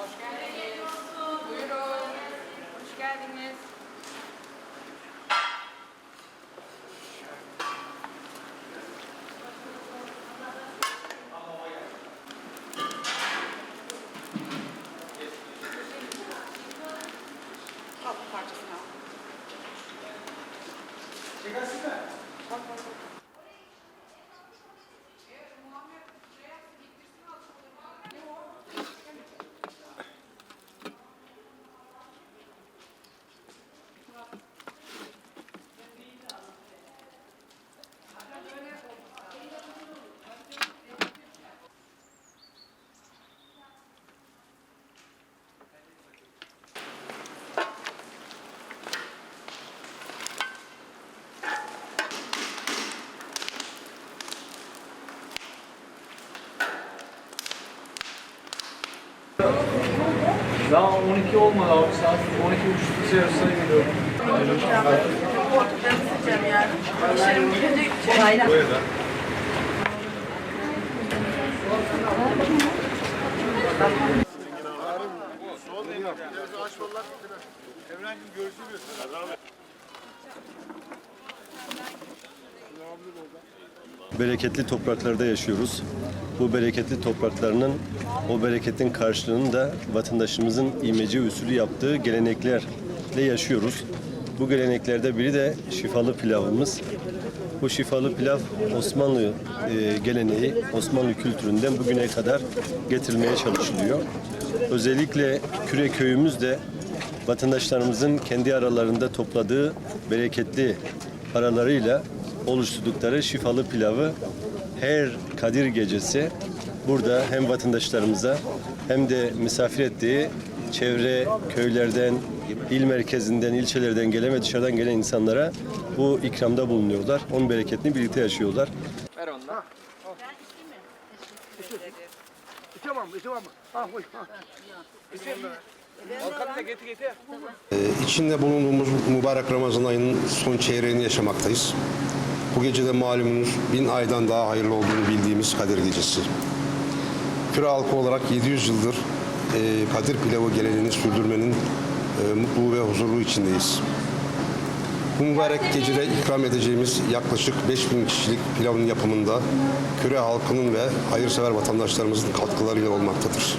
Hoş geldiniz. Buyurun. Hoş geldiniz. Çekersin mi? Bak bak bak. Daha 12 olmadı abi saat 12.30 yarısına geliyorum. Ben sıcağım yani. İşlerim bitince gideceğim. Bereketli topraklarda yaşıyoruz. Bu bereketli topraklarının o bereketin karşılığını da vatandaşımızın imece usulü yaptığı geleneklerle yaşıyoruz. Bu geleneklerde biri de şifalı pilavımız. Bu şifalı pilav Osmanlı e, geleneği, Osmanlı kültüründen bugüne kadar getirilmeye çalışılıyor. Özellikle Küre köyümüz de vatandaşlarımızın kendi aralarında topladığı bereketli paralarıyla oluşturdukları şifalı pilavı her Kadir gecesi burada hem vatandaşlarımıza hem de misafir ettiği çevre köylerden, il merkezinden, ilçelerden gelen ve dışarıdan gelen insanlara bu ikramda bulunuyorlar. Onun bereketini birlikte yaşıyorlar. Ee, İçinde bulunduğumuz mübarek Ramazan ayının son çeyreğini yaşamaktayız. Bu gece de malumunuz bin aydan daha hayırlı olduğunu bildiğimiz Kadir Gecesi. Küre halkı olarak 700 yıldır e, Kadir pilavı geleneğini sürdürmenin e, mutluluğu ve huzurlu içindeyiz. Bu mübarek gecede ikram edeceğimiz yaklaşık 5000 kişilik pilavın yapımında Küre halkının ve hayırsever vatandaşlarımızın katkılarıyla olmaktadır.